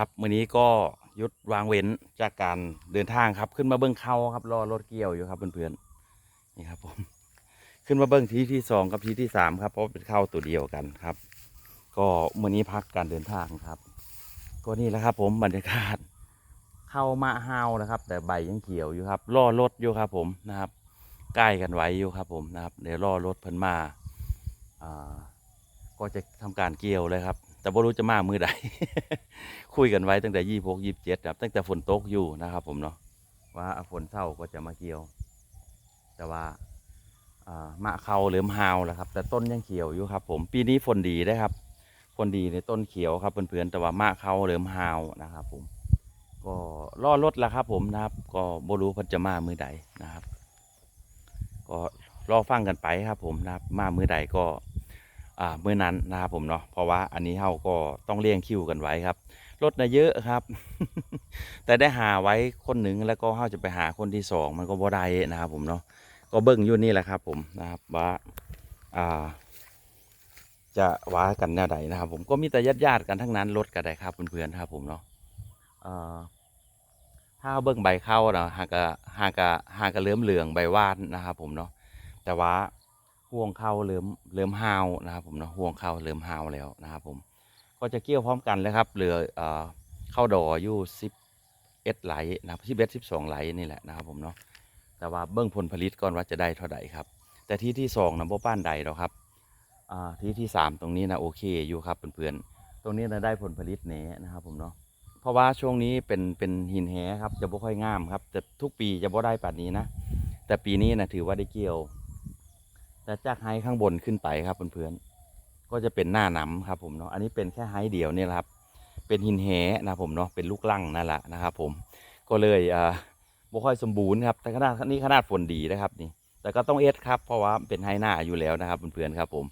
ครับมื้อนี้ก็ยุดวางเว้นจากการเดินทางครับ ขึ้นมาเบิ้งเขาครับรอรถเกี่ยวอยู่ครับเพื่อนๆนี่ครับผมขึ้นมาเบิ้งทีที่สองกับทีที่สามครับเพราะเป็นเข้าตัวเดียวกันครับ ก็มื้อนี้พักการเดินทางครับ ก็นี่แหละครับผมบรรยากาศเข้ามาฮาวนะครับ แต่ใบยังเขียวอยู่ครับรอรถอยู่ครับผมนะครับใกล้กันไว้อยู่ครับผมนะครับเดี๋ยวรอรถเพิ่นมาอ่าก็จะทำการเกี่ยวเลยครับ แต่บ่รู้จะมามือใดคุยกันไว้ตั้งแต่ยี่หกยี่เจ็ดครับ ตั้งแต่ฝนตกอยู่นะครับ ผมเนาะว่าฝนเศร้าก็จะมาเกี่ยว แต่ว่ามะเขาเหลือมฮาวแล้วครับ แต่ต้นยังเขียวอยู่ครับ ผมปีนี้ฝนดีได้ครับฝนดีในต้นเขียวครับเพื่อนๆแต่ว่ามะเขาเหลือมฮาวนะครับ ผม ก็รอรถแล้วครับ ผมนะครับ ก็บ่รู้เพิ่นจะมามือใดนะครับ ก็รอฟังกันไปครับ ผมนะครับ มามือใดก็ เมื่อนั้นนะครับผมเนาะเพราะว่าอันนี้เฮาก็ต้องเลี้ยงคิวกันไว้ครับรถนะเยอะครับ แต่ได้หาไว้คนหนึ่งแล้วก็เฮาจะไปหาคนที่สองมันก็บ่ได้นะครับผมเนาะก็เบิ่งอยู่นี่แหละครับ ผมนะครับว่าอ่าจะว่ากันแนวใดนะครับ ผมก็มีแต่ญาติญาติๆกันทั้งนั้นรถก็ได้ครับเพื่อนๆครับผมเนาะถ้าเบิ่งใบเข้านะหากะหากะหากะเลื่อมเหลืองใบวาดนะครับ ผมเนาะแต่ว่า ห่วงเข้าเริ่มเริ่มหาวนะครับผมเนาะห่วงเข้าเริ่มหาวแล้วนะครับผมก็จะเกี่ยวพร้อมกันเลยครับเหลือเอ่อข้าดออยู่สิบเอ็ดไหลนะครับสิบเอ็ดสิบสองไหลนี่แหละนะครับผมเนาะแต่ว่าเบิ้องผลผลิตก่อนว่าจะได้เท่าใดครับ แต่ที่ที่สองนะบ่ป้านใดหรอกครับอ่าที่ที่สามตรงนี้นะโอเคอยู่ครับเพื่อนๆตรงนี้นะได้ผลผลิตแหนนะครับผมเนาะเพราะว่าช่วงนี้เป็นเป็นหินแหครับจะบ่ค่อยงามครับแต่ทุกปีจะบ่ได้ป่านนี้นะแต่ปีนี้นะถือว่าได้เกี่ยว แต่จากไฮข้างบนขึ้นไปครับเพื่อนๆก็จะเป็นหน้าหนำครับผมเนาะอันนี้เป็นแค่ไฮเดียวเนี่ยแหละครับ เป็นหินแหนะผมเนาะเป็นลูกลั่งนั่นแหละนะครับผมก็เลยอ่าบ่ค่อยสมบูรณ์ครับแต่ขนาดนี่ขนาดฝนดีนะครับนี่ แต่ก็ต้องเอสครับเพราะว่าเป็นไฮหน้าอยู่แล้วนะครับเพื่อนๆครับ ผม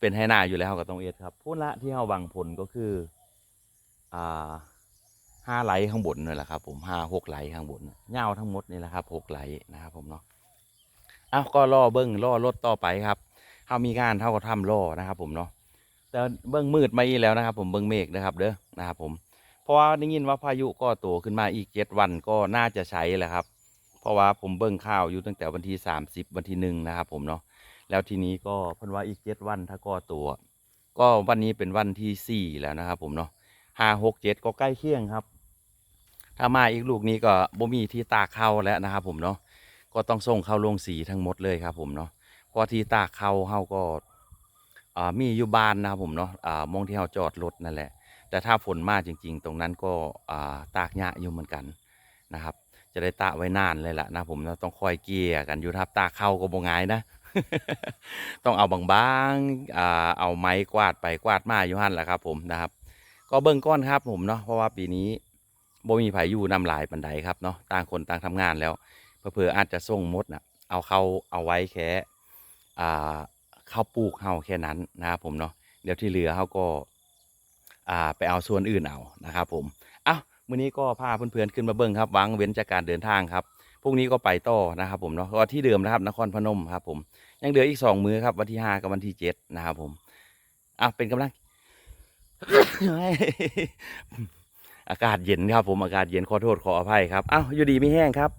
เป็นไฮหน้าอยู่แล้วก็ต้องเอสครับพูดละที่เราวังผลก็คืออ่าห้าไหลข้างบนนี่แหละครับผมห้าหกไหลข้างบนเงาวทั้งหมดนี่แหละครับหกไหลนะครับผมเนาะ อ้าวก็ล่อเบิ้งล่อรถต่อไปครับเฮามีงานเท่ากับทำล่อนะครับ ผมเนาะแต่เบิ้งมืดมาอีกแล้วนะครับ ผมเบิ้งเมฆนะครับ เด้อนะครับ ผม เพราะว่าได้ยินว่าพายุก็ตัวขึ้นมาอีกเจ็ดวันก็น่าจะใช้แหละครับ เพราะว่าผมเบิ้งข่าวอยู่ตั้งแต่วันที่สามสิบวันที่หนึ่งนะครับ ผมเนาะแล้วทีนี้ก็เพิ่นว่าอีกเจ็ดวันถ้าก็ตัวก็วันนี้เป็นวันที่สี่แล้วนะครับ ผมเนาะห้าหกเจ็ดก็ใกล้เคียงครับ ถ้ามาอีกลูกนี้ก็บ่มีที่ตากเข้าแล้วนะครับ ผมเนาะ ก็ต้องส่งเข้าโรงสีทั้งหมดเลยครับผมเนาะเพราะที่ตากเข้าเฮาก็มีอยู่บ้านนะครับผมเนาะมองที่เฮาจอดรถนั่นแหละ แต่ถ้าฝนมาจริง ๆ ตรงนั้นก็อ่าตากยะอยู่เหมือนกันนะครับ จะได้ตากไว้นานเลยล่ะนะผมเราต้องคอยเกี่ยกันอยู่ครับตากเข้าก็บ่งายนะ ต้องเอาบางๆเอาไม้กวาดไปกวาดมาอยู่หันแหละครับผมนะครับ ก็เบิ่งก้อนครับผมเนาะเพราะว่าปีนี้บ่มีไผอยู่นำหลายปันใดครับเนาะต่างคนต่างทำงานแล้ว เผื่ออาจจะส่งมดนะเอาเข้าเอาไว้แค่อ่าข้าวปลูกเฮาแค่นั้นนะครับผมเนาะเดี๋ยวที่เหลือเฮาก็าไปเอาส่วนอื่นเอานะครับผมเอ้ามื้อนี้ก็พาเพื่อนๆขึ้นมาเบิ่งครับวางเว้นจากการเดินทางครับพรุ่งนี้ก็ไปต่อนะครับผมเนาะก็ที่เดิมนะครับนครพนมครับผมยังเหลืออีกสองมื้อครับวันที่ห้ากับวันที่เจ็ดนะครับผมอะเป็นกำลังอากาศเย็นครับผมอากาศเย็นขอโทษขออภัยครับอ้าวอยู่ดีไม่แห้งครับ